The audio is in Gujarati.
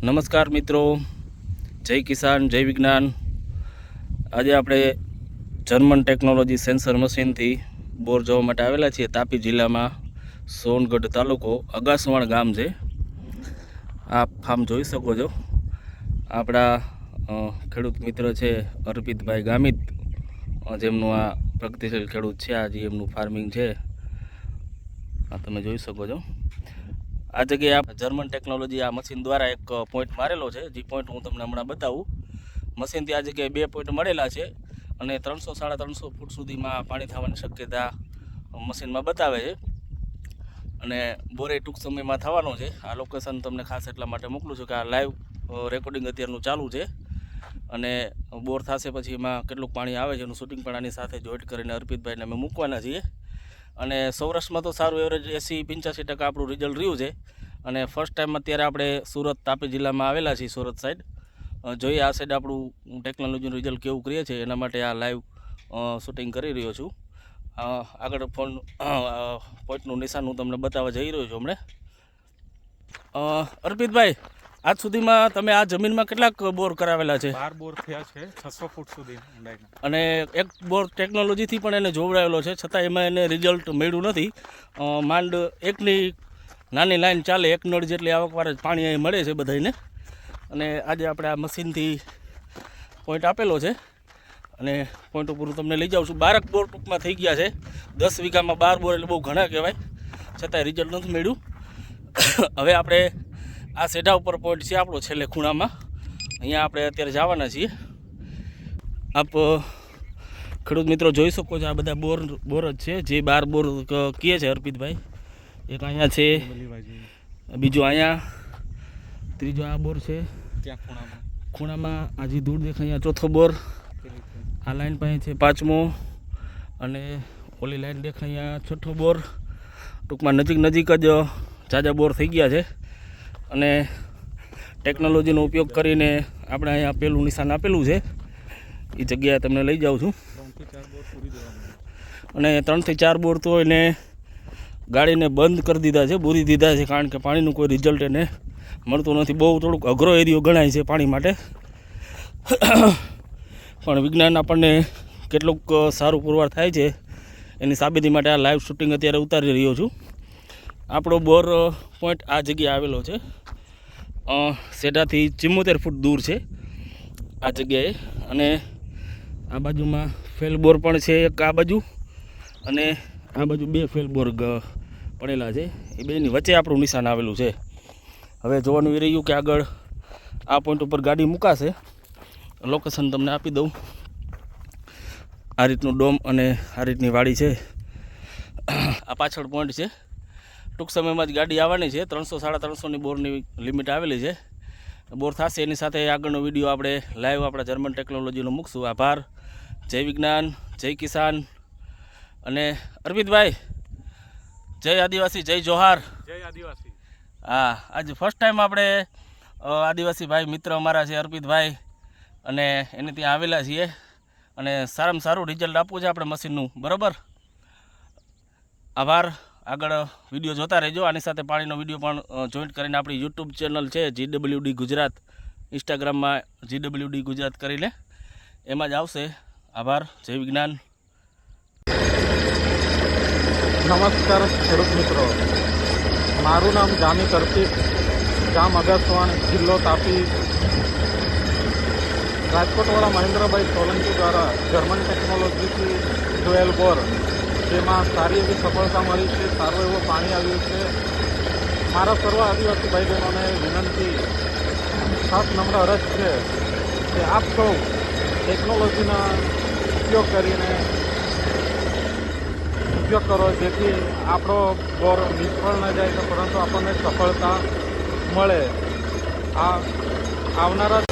નમસ્કાર મિત્રો. જય કિસાન, જય વિજ્ઞાન. આજે આપણે જર્મન ટેકનોલોજી સેન્સર મશીનથી બોર જોવા માટે આવેલા છીએ તાપી જિલ્લામાં સોનગઢ તાલુકો અગાસવાણ ગામ છે. આ ફાર્મ જોઈ શકો છો. આપણા ખેડૂત મિત્ર છે અર્પિતભાઈ ગામિત. જેમનું આ પ્રગતિશીલ ખેડૂત છે, આજે એમનું ફાર્મિંગ છે. આ તમે જોઈ શકો છો. આ જગ્યાએ જર્મન ટેકનોલોજી આ મશીન દ્વારા એક પોઈન્ટ મારેલો છે. જે પોઈન્ટ હું તમને હમણાં બતાવું. મશીનથી આ જગ્યાએ બે પોઈન્ટ મળેલા છે અને ત્રણસો સાડા ત્રણસો ફૂટ સુધીમાં પાણી થવાની શક્યતા મશીનમાં બતાવે છે. અને બોરે ટૂંક સમયમાં થવાનો છે. આ લોકેશન તમને ખાસ એટલા માટે મોકલું છું કે આ લાઈવ રેકોર્ડિંગ અત્યારનું ચાલુ છે. અને બોર થશે પછી એમાં કેટલું પાણી આવે છે એનું શૂટિંગ પણ આની સાથે જોઈન્ટ કરીને અર્પિતભાઈને અમે મૂકવાના છીએ. અને સૌરાષ્ટ્રમાં તો સારું એવરેજ એસી પંચ્યાસી ટકા આપણું રિઝલ્ટ રહ્યું છે. અને ફર્સ્ટ ટાઈમ અત્યારે આપણે સુરત તાપી જિલ્લામાં આવેલા છીએ, સુરત સાઈડ જોઈએ આ સાઈડ આપણું ટેકનોલોજીનું રિઝલ્ટ કેવું કરીએ છીએ, એના માટે આ લાઈવ શૂટિંગ કરી રહ્યો છું. આગળ ફોન પોઈન્ટનું નિશાન હું તમને બતાવવા જઈ રહ્યો છું હમણે. અર્પિતભાઈ આજ સુધીમાં તમે આ જમીનમાં કેટલાક બોર કરાવેલા છે? બાર બોર થયા છે છસો ફૂટ સુધી ઊંડાઈના. અને એક બોર ટેકનોલોજીથી પણ એને જોવડાયેલો છે છતાં એમાં એને રિઝલ્ટ મળ્યું નથી. માંડ એકની નાની લાઈન ચાલે એક નળ જેટલી આવકવાર જ પાણી અહીં મળે છે બધાને અને આજે આપણે આ મશીનથી પોઈન્ટ આપેલો છે. અને પોઈન્ટ ઉપર હું તમને લઈ જાઉં છું. બારક બોર ટૂંકમાં થઈ ગયા છે. દસ વીઘામાં બાર બોર એટલે બહુ ઘણા કહેવાય. છતાંય રિઝલ્ટ નથી મળ્યું. હવે આપણે આ સેઢા ઉપર પોઈન્ટ છે આપણો છેલ્લે ખૂણામાં. અહીંયા આપણે અત્યારે જવાના છીએ. આપ ખેડૂત મિત્રો જોઈ શકો છો આ બધા બોર બોર જ છે. જે બાર બોર કહે છે અર્પિતભાઈ. એક અહીંયા છે બીજો અહીંયા ત્રીજો આ બોર છે. ત્યાં ખૂણામાં. ખૂણામાં આ જે દૂર દેખાય અહીંયા ચોથો બોર. આ લાઈન પાસે છે પાંચમો. અને ઓલી લાઈન દેખાય અહીંયા છઠ્ઠો બોર. ટૂંકમાં નજીક નજીક જ જાજા બોર થઈ ગયા છે. અને ટેકનોલોજીનો ઉપયોગ કરીને આપણે અહીંયા પેલું નિશાન આપેલું છે. એ જગ્યાએ તમને લઈ જાઉં છું. અને ત્રણથી ચાર બોર તો એને ગાડીને બંધ કરી દીધા છે, બોરી દીધા છે, કારણ કે પાણીનું કોઈ રિઝલ્ટ એને મળતું નથી. બહુ થોડુંક અઘરો એરિયો ગણાય છે પાણી માટે. પણ વિજ્ઞાન આપણને કેટલુંક સારું પુરવાર થાય છે. એની સાબિતી માટે આ લાઈવ શૂટિંગ અત્યારે ઉતારી રહ્યો છું. આપણો બોર પોઈન્ટ આ જગ્યાએ આવેલો છે. અ, સેડાથી ચિમ્મોતેર ફૂટ દૂર છે આ જગ્યાએ. અને આ બાજુમાં ફેલબોર પણ છે એક આ બાજુ. અને આ બાજુ બે ફેલબોર પડેલા છે. એ બેની વચ્ચે આપણું નિશાન આવેલું છે. હવે જોવાનું એ રહ્યું કે આગળ આ પોઈન્ટ ઉપર ગાડી મુકાશે. લોકેશન તમને આપી દઉં. આ રીતનું ડોમ અને આ રીતની વાડી છે. આ પાછળ પોઈન્ટ છે. ટૂંક સમયમાં જ ગાડી આવવાની છે. ત્રણસો સાડા ત્રણસોની બોરની લિમિટ આવેલી છે. બોર થશે એની સાથે આગળનો વીડિયો આપણે લાઈવ આપણા જર્મન ટેકનોલોજીનો મૂકશું. આભાર. જય વિજ્ઞાન જય કિસાન અને અરવિંદભાઈ જય આદિવાસી જય જોહાર. જય આદિવાસી. હા આજે ફર્સ્ટ ટાઈમ આપણે આદિવાસી ભાઈ મિત્ર અમારા છે અર્પિતભાઈ અને એને ત્યાં આવેલા છીએ અને સારામાં સારું રિઝલ્ટ આપવું છે આપણે મશીનનું બરાબર? આભાર. આગળ વીડિયો જોતા રહેજો. આની સાથે પાણીનો વીડિયો પણ જોઈન્ટ કરીને આપણી યુટ્યુબ ચેનલ છે જીડબલ્યુડી ગુજરાત. ઇન્સ્ટાગ્રામમાં જીડબલ્યુડી ગુજરાત કરીને એમાં જ આવશે. આભાર. જય વિજ્ઞાન. નમસ્કાર, ખેડૂત મિત્રો. મારું નામ જામી કરતીક ગામ અગસવાણ જિલ્લો તાપી. રાજકોટવાળા મહેન્દ્રભાઈ સોલંકી દ્વારા જર્મન ટેકનોલોજીથી જોયેલ બોર. જેમાં સારી એવી સફળતા મળી છે, સારું એવું પાણી આવ્યું છે. મારા સર્વ આદિવાસી ભાઈ બહેનોને વિનંતી, ખાસ નમ્ર અરજ છે કે આપ સૌ ટેકનોલોજીના ઉપયોગ કરીને ઉપયોગ કરો, જેથી આપણો બોર નિષ્ફળ ન જાય તો પરંતુ આપણને સફળતા મળે. આ આવનારા